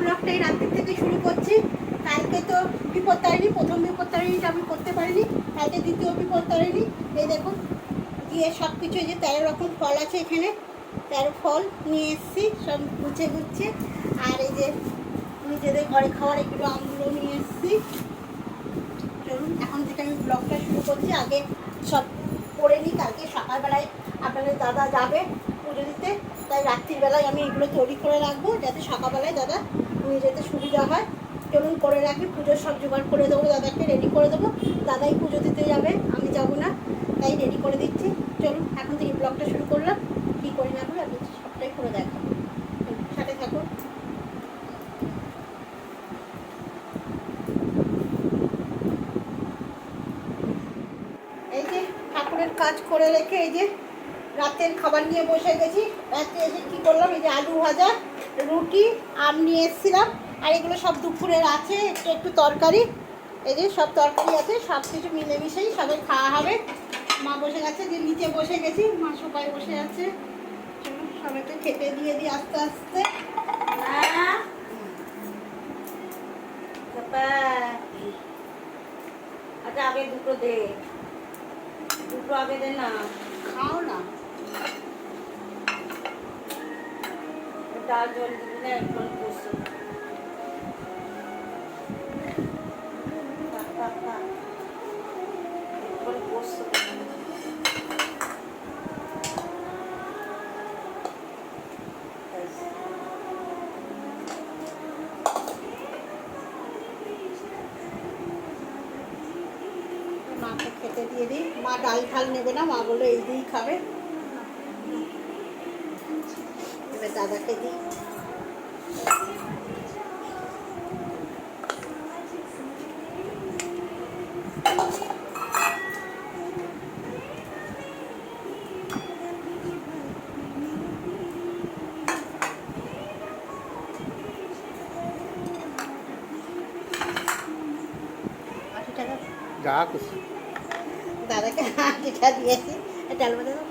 ব্লগটা এই রাত্রির থেকে শুরু করছি। কালকে তো বিপদ তারিণী, প্রথম বিপদ তারিণীটা আমি করতে পারিনি, কালকে দ্বিতীয় বিপদ তারিণী। এই দেখুন দিয়ে সব কিছু যে তেরো রকম ফল আছে এখানে। তেরো ফল নিয়ে এসেছি, সব গুছে গুছে। আর এই যে নিজেদের ঘরে খাওয়ার এগুলো আমগুলো নিয়ে এসেছি। চলুন, এখন থেকে আমি ব্লগটা শুরু করছি। আগে সব করে নিই, কালকে সকালবেলায় আপনাদের দাদা যাবে পুজো দিতে। তাই রাত্রিবেলায় আমি এগুলো তৈরি করে রাখব, যাতে সকালবেলায় দাদা নিয়ে যেতে সুবিধা হয়। চলুন করে রাখি, পুজোর সব জোগাড় করে দেবো, দাদাকে রেডি করে দেবো। দাদাই পুজো দিতে যাবে, আমি যাব না, তাই রেডি করে দিচ্ছি। চলুন, এখন থেকে ব্লগটা শুরু করলাম। কী করি না করি, আমি সবটাই করে দেখাবো। সাথে থাকুন এই যে ঠাকুরের কাজ করে রেখে, এই যে রাতের খাবার নিয়ে বসে গেছি। রাত্রে এসে কী করলাম? এই যে আলু ভাজা রুটি আম নিয়ে এসেছিলাম। আর এগুলো সব দুপুরের আছে একটু একটু তরকারি। এই যে সব তরকারি আছে সব কিছু মিলেমিশেই সবাই খাওয়া হবে। মা বসে গেছে যে নিচে বসে গেছি মা সবাই বসে আছে। সবাইকে খেতে দিয়ে দিই আস্তে আস্তে। আচ্ছা আগে দুটো দে। দুটো আগে দে না। খাও না। ডাল জল দিবি না একদম বসে একদম বসে মাকে খেতে দিয়ে দিই মা ডাল ঢাল নেবে না মা বলল এই দিয়েই খাবে এবার দাদাকে দিই আশি টাকা যা খুশি দাদাকে আটিটা দিয়েছি ডাল বাদা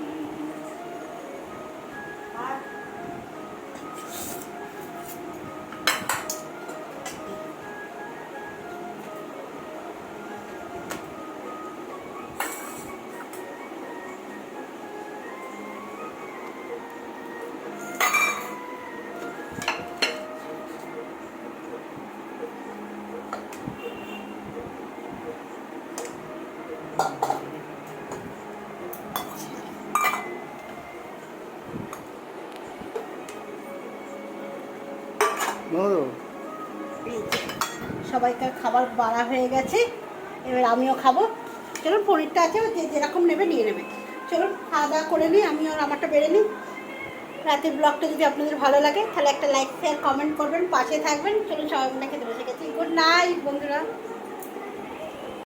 সবাইকার খাবার বাড়া হয়ে গেছে। এবার আমিও খাব। চলুন, পনিরটা আছে, যে যেরকম নেবে নিয়ে নেবে। চলুন, খাওয়া দাওয়া করে নিই, আমি আর আমারটা বেড়ে নিই। রাতের ব্লগটা যদি আপনাদের ভালো লাগে, তাহলে একটা লাইক শেয়ার কমেন্ট করবেন, পাশে থাকবেন। চলুন, সবাই মিলে খেতে বসে গেছি। গুড নাইট বন্ধুরা।